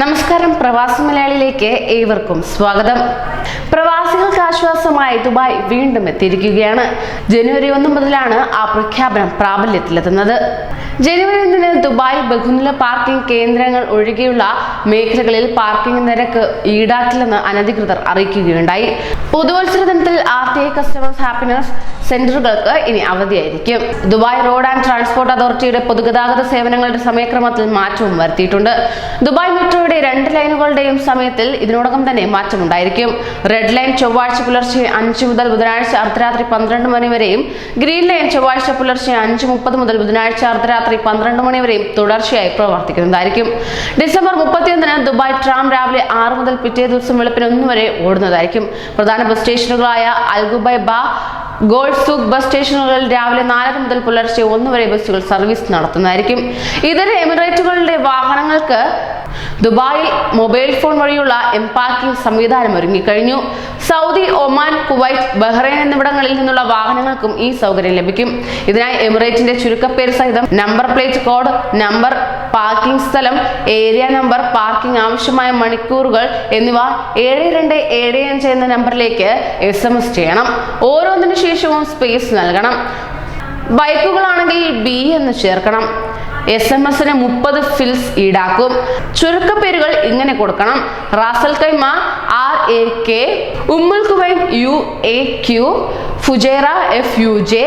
നമസ്കാരം പ്രവാസി മലയാളിയിലേക്ക് ഏവർക്കും സ്വാഗതം. പ്രവാസികൾക്ക് ആശ്വാസമായി ദുബായ് വീണ്ടും എത്തിയിരിക്കുകയാണ്. ജനുവരി ഒന്ന് മുതലാണ് ആ പ്രഖ്യാപനം പ്രാബല്യത്തിലെത്തുന്നത്. ജനുവരി ഒന്നിന് ദുബായ് ബഹുനില പാർക്കിംഗ് കേന്ദ്രങ്ങൾ ഒഴികെയുള്ള മേഖലകളിൽ പാർക്കിംഗ് നിരക്ക് ഈടാക്കില്ലെന്ന് അനധികൃതർ അറിയിക്കുകയുണ്ടായി. പുതുവത്സര ദിനത്തിൽ R T I customers happiness സെന്ററുകൾക്ക് ഇനി അവധിയായിരിക്കും. ദുബായ് റോഡ് ആൻഡ് ട്രാൻസ്പോർട്ട് അതോറിറ്റിയുടെ പൊതുഗതാഗത സേവനങ്ങളുടെ സമയക്രമത്തിൽ മാറ്റവും വരുത്തിയിട്ടുണ്ട്. ദുബായ് മെട്രോയുടെ രണ്ട് ലൈനുകളുടെയും സമയത്തിൽ ഇതിനോടകം തന്നെ മാറ്റമുണ്ടായിരിക്കും. റെഡ് ലൈൻ ചൊവ്വാഴ്ച പുലർച്ചെ അഞ്ച് മുതൽ ബുധനാഴ്ച അർദ്ധരാത്രി പന്ത്രണ്ട് മണി വരെയും ഗ്രീൻ ലൈൻ ചൊവ്വാഴ്ച പുലർച്ചെ അഞ്ച് മുപ്പത് മുതൽ ബുധനാഴ്ച അർദ്ധരാത്രി പന്ത്രണ്ട് മണി വരെയും തുടർച്ചയായി പ്രവർത്തിക്കുന്നതായിരിക്കും. ഡിസംബർ മുപ്പത്തിയൊന്നിന് ദുബായ് ട്രാം രാവിലെ ആറ് മുതൽ പിറ്റേ ദിവസം വെളുപ്പിന് ഒന്ന് വരെ ഓടുന്നതായിരിക്കും. പ്രധാന ബസ് സ്റ്റേഷനുകളായ അൽഗുബൈ ബാ ഗോൾഡ് സൂക്ക് ബസ് സ്റ്റേഷനുകളിൽ രാവിലെ നാലര മുതൽ പുലർച്ചെ ഒന്ന് വരെ ബസ്സുകൾ സർവീസ് നടത്തുന്നതായിരിക്കും. ഇതര എമിറേറ്റുകളുടെ വാഹനങ്ങൾക്ക് ദുബായിൽ മൊബൈൽ ഫോൺ വഴിയുള്ള എംപാക്കിംഗ് സംവിധാനം ഒരുങ്ങിക്കഴിഞ്ഞു. സൗദി ഒമാൻ കുവൈറ്റ് ബഹ്റൈൻ എന്നിവിടങ്ങളിൽ നിന്നുള്ള വാഹനങ്ങൾക്കും ഈ സൗകര്യം ലഭിക്കും. ഇതിനായി എമിറേറ്റിന്റെ ചുരുക്കപ്പേര് സഹിതം number plate code number parking സ്ഥലം ഏരിയ നമ്പർ പാർക്കിംഗ് ആവശ്യമായ മണിക്കൂറുകൾ എന്നിവ ഏഴ് രണ്ട് ഏഴ് അഞ്ച് എന്ന നമ്പറിലേക്ക് എസ് എം എസ് ചെയ്യണം. ഓരോന്നിനു ശേഷവും സ്പേസ് നൽകണം. ബൈക്കുകളാണെങ്കിൽ ബി എന്ന് ചേർക്കണം. എസ് എം എസിന് മുപ്പത് ഫിൽസ് ഈടാക്കും. ചുരുക്കപ്പേരുകൾ ഇങ്ങനെ കൊടുക്കണം. Ras al Khaimah R A K Umm al Quwain U A Q Fujairah F U J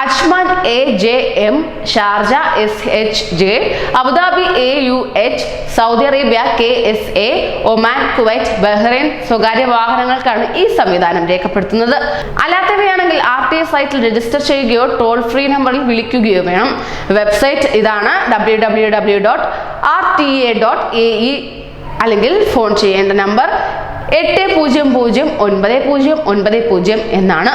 Ajman A J M Sharjah S H J Abu Dhabi A U H Saudi Arabia K S A Oman Kuwait Bahrain സ്വകാര്യ വാഹനങ്ങൾക്കാണ് ഈ സംവിധാനം രേഖപ്പെടുത്തുന്നത്. അല്ലാത്തവയാണെങ്കിൽ R T S സൈറ്റിൽ register ചെയ്യുകയോ toll free നമ്പറിൽ വിളിക്കുകയോ വേണം. വെബ്സൈറ്റ് ഇതാണ് W W W dot R T A dot A E അല്ലെങ്കിൽ ഫോൺ ചെയ്യേണ്ട നമ്പർ എട്ട് പൂജ്യം പൂജ്യം ഒൻപത് പൂജ്യം ഒൻപത് പൂജ്യം എന്നാണ്.